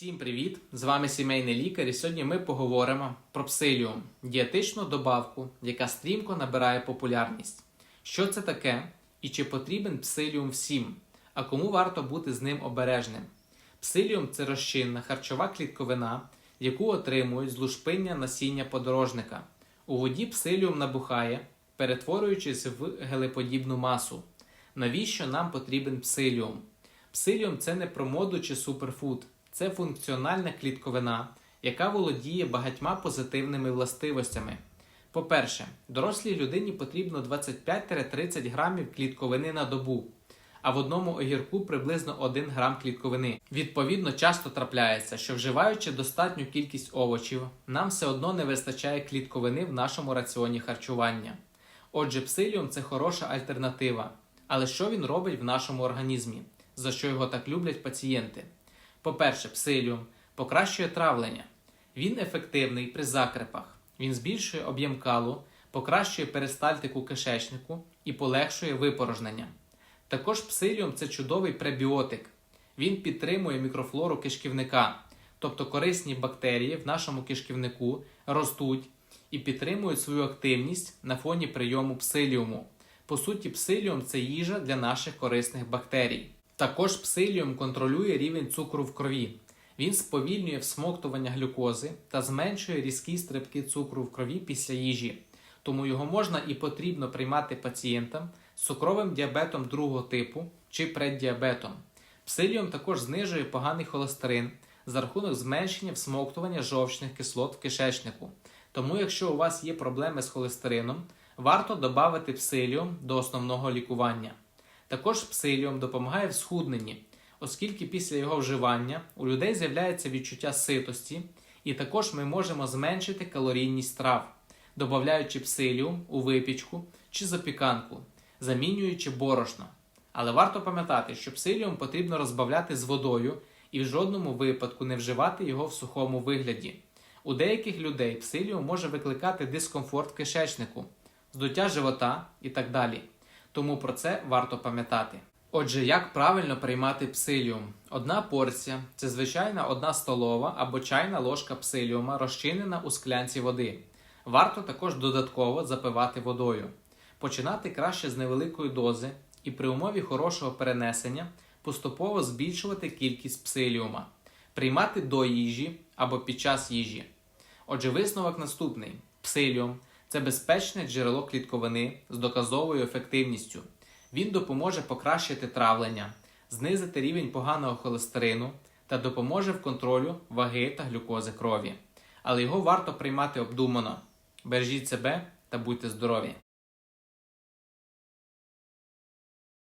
Всім привіт! З вами сімейний лікар, і сьогодні ми поговоримо про псиліум дієтичну добавку, яка стрімко набирає популярність. Що це таке і чи потрібен псиліум всім, а кому варто бути з ним обережним? Псиліум це розчинна харчова клітковина, яку отримують з лушпиння насіння подорожника. У воді псиліум набухає, перетворюючись в гелеподібну масу. Навіщо нам потрібен псиліум? Псиліум це не про моду чи суперфуд, це функціональна клітковина, яка володіє багатьма позитивними властивостями. По-перше, дорослій людині потрібно 25-30 грамів клітковини на добу, а в одному огірку приблизно 1 грам клітковини. Відповідно, часто трапляється, що вживаючи достатню кількість овочів, нам все одно не вистачає клітковини в нашому раціоні харчування. Отже, псиліум це хороша альтернатива. Але що він робить в нашому організмі, за що його так люблять пацієнти? По-перше, псиліум покращує травлення. Він ефективний при закрепах. Він збільшує об'єм калу, покращує перистальтику кишечнику і полегшує випорожнення. Також псиліум це чудовий пребіотик. Він підтримує мікрофлору кишківника, тобто корисні бактерії в нашому кишківнику ростуть і підтримують свою активність на фоні прийому псиліуму. По суті, псиліум це їжа для наших корисних бактерій. Також псиліум контролює рівень цукру в крові. Він сповільнює всмоктування глюкози та зменшує різкі стрибки цукру в крові після їжі. Тому його можна і потрібно приймати пацієнтам з цукровим діабетом другого типу чи преддіабетом. Псиліум також знижує поганий холестерин за рахунок зменшення всмоктування жовчних кислот в кишечнику. Тому, якщо у вас є проблеми з холестерином, варто додати псиліум до основного лікування. Також псиліум допомагає в схудненні, оскільки після його вживання у людей з'являється відчуття ситості, і також ми можемо зменшити калорійність страв, додаючи псиліум у випічку чи запіканку, замінюючи борошно. Але варто пам'ятати, що псиліум потрібно розбавляти з водою і в жодному випадку не вживати його в сухому вигляді. У деяких людей псиліум може викликати дискомфорт кишечнику, здуття живота і так далі. Тому про це варто пам'ятати. Отже, як правильно приймати псиліум? Одна порція це звичайна одна столова або чайна ложка псиліума, розчинена у склянці води. Варто також додатково запивати водою. Починати краще з невеликої дози і при умові хорошого перенесення поступово збільшувати кількість псиліума, приймати до їжі або під час їжі. Отже, висновок наступний: псиліум це безпечне джерело клітковини з доказовою ефективністю. Він допоможе покращити травлення, знизити рівень поганого холестерину та допоможе в контролю ваги та глюкози крові. Але його варто приймати обдумано. Бережіть себе та будьте здорові!